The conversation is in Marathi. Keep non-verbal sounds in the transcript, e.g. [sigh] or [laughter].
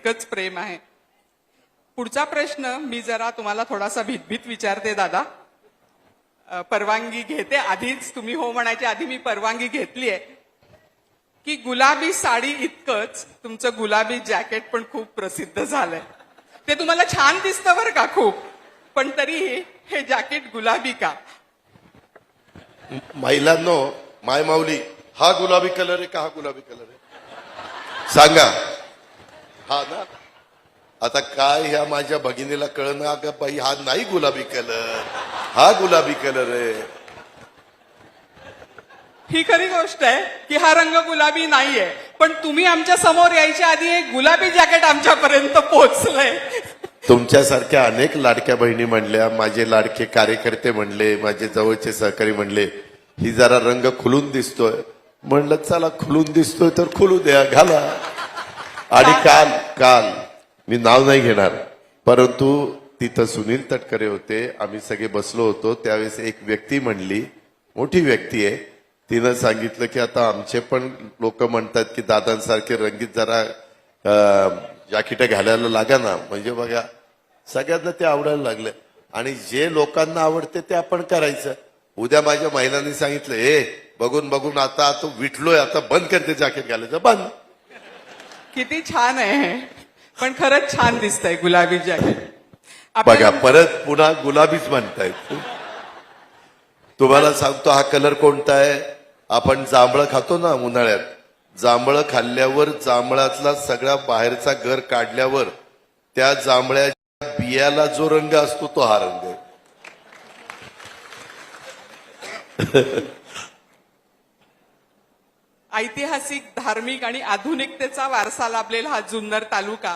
इतकंच प्रेम आहे. पुढचा प्रश्न मी जरा तुम्हाला थोडासा भीतभीत विचारते दादा. परवानगी घेते आधीच तुम्ही हो म्हणायच्या आधी मी परवानगी घेतली आहे. की गुलाबी साडी इतकंच तुमचं गुलाबी जॅकेट पण खूप प्रसिद्ध झालंय. ते तुम्हाला छान दिसतं बरं का खूप. पण तरीही हे जॅकेट गुलाबी का? महिलांनो माय माऊली हा गुलाबी कलर आहे का हा गुलाबी कलर आहे? सांगा. हा ना. आता काय ह्या माझ्या भगिनीला कळणं? अगं बाई हा नाही गुलाबी कलर. हा गुलाबी कलर आहे ही खरी गोष्ट आहे की हा रंग गुलाबी नाहीये. पण तुम्ही आमच्यासमोर यायच्या आधी एक गुलाबी जॅकेट आमच्यापर्यंत पोहोचलंय. तुमच्यासारख्या अनेक लाडक्या बहिणी म्हणल्या माझे लाडके कार्यकर्ते म्हणले माझे जवळचे सहकारी म्हणले ही जरा रंग खुलून दिसतोय. म्हणलं चला खुलून दिसतोय तर खुलू द्या घाला. आणि काल काल मी नाव नाही घेणार. परंतु तिथं सुनील तटकरे होते. आम्ही सगळे बसलो होतो. त्यावेळेस एक व्यक्ती म्हणली मोठी व्यक्ती आहे. तिनं सांगितलं की आता आमचे पण लोक म्हणतात की दादांसारखे रंगीत जरा जॅकेट घालायला लागा ना. म्हणजे बघा सगळ्यांना ते आवडायला लागले. आणि जे लोकांना आवडते ते आपण करायचं. उद्या माझ्या महिलांनी सांगितलं ए बघून बघून आता आता विटलोय आता बंद करते जॅकेट घालायचं. बंद. किती छान आहे. पण खरंच छान दिसतंय गुलाबी जॅकेट. बघा परत पुन्हा गुलाबीच म्हणतायत. तुम्हाला सांगतो हा कलर कोणता आहे? आपण जांभळं खातो ना उन्हाळ्यात. जांभळं खाल्ल्यावर जांभळातला सगळा बाहेरचा घर काढल्यावर त्या जांभळ्याच्या बियाला जो रंग असतो तो हा रंग आहे. [laughs] ऐतिहासिक धार्मिक आणि आधुनिकतेचा वारसा लाभलेला हा जुन्नर तालुका.